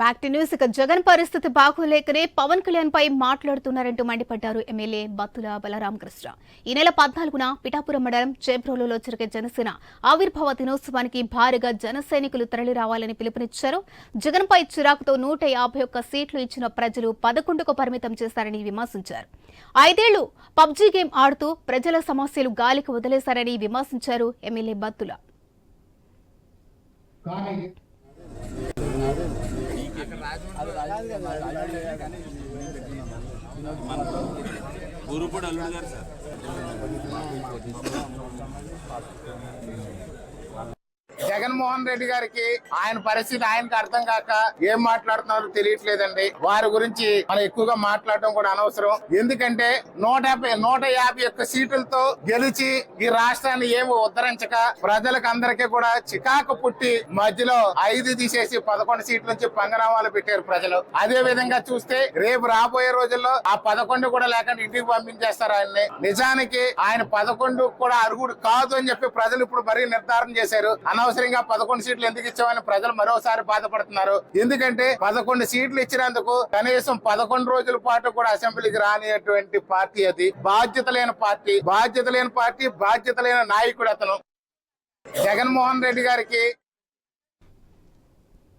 Back to news ఇక జగన్ పరిస్థితి బాగోలేకనే పవన్ కళ్యాణ్ పై మాట్లాడుతున్నారంటూ మండిపడ్డారు ఎమ్మెల్యే బత్తుల బలరామకృష్ణ ఈ నెల పద్నాలుగున పిఠాపురం మండలం చేబ్రోలులో జరిగే జనసేన ఆవిర్భావ దినోత్సవానికి భారీగా జన సైనికులు తరలి రావాలని పిలుపునిచ్చారు. జగన్ పై చిరాకుతో నూట యాభై ఒక్క సీట్లు ఇచ్చిన ప్రజలు పదకొండుకు పరిమితం చేశారని విమర్శించారు. ఐదేళ్ళు పబ్జీ గేమ్ ఆడుతూ ప్రజల సమస్యలు గాలికి వదిలేశారని విమర్శించారు ఎమ్మెల్యే బత్తుల. గురుపూడి అల్లుడు గారు సార్ జగన్మోహన్ రెడ్డి గారికి ఆయన పరిస్థితి ఆయనకు అర్థం కాక ఏం మాట్లాడుతున్నారో తెలియట్లేదండి. వారి గురించి మనం ఎక్కువగా మాట్లాడటం కూడా అనవసరం. ఎందుకంటే నూట యాభై నూట యాభై ఒక్క సీట్లతో గెలిచి ఈ రాష్ట్రాన్ని ఏమి ఉద్ధరించక ప్రజలకు అందరికీ కూడా చికాకు పుట్టి మధ్యలో ఐదు తీసేసి పదకొండు సీట్ల నుంచి పంగనామాలు పెట్టారు ప్రజలు. అదే విధంగా చూస్తే రేపు రాబోయే రోజుల్లో ఆ పదకొండు కూడా లేకుండా ఇంటికి పంపించేస్తారు ఆయన్ని. నిజానికి ఆయన పదకొండు కూడా అరుగుడు కాదు అని చెప్పి ప్రజలు ఇప్పుడు మరీ నిర్ధారణ చేశారు. అనవసరంగా పదకొండు సీట్లు ఎందుకు ఇచ్చామని ప్రజలు మరోసారి బాధపడుతున్నారు. ఎందుకంటే పదకొండు సీట్లు ఇచ్చినందుకు కనీసం పదకొండు రోజుల పాటు కూడా అసెంబ్లీకి రానిటువంటి పార్టీ అది. బాధ్యత లేని పార్టీ. బాధ్యత లేని పార్టీ బాధ్యత లేని నాయకుడు అతను. జగన్మోహన్ రెడ్డి గారికి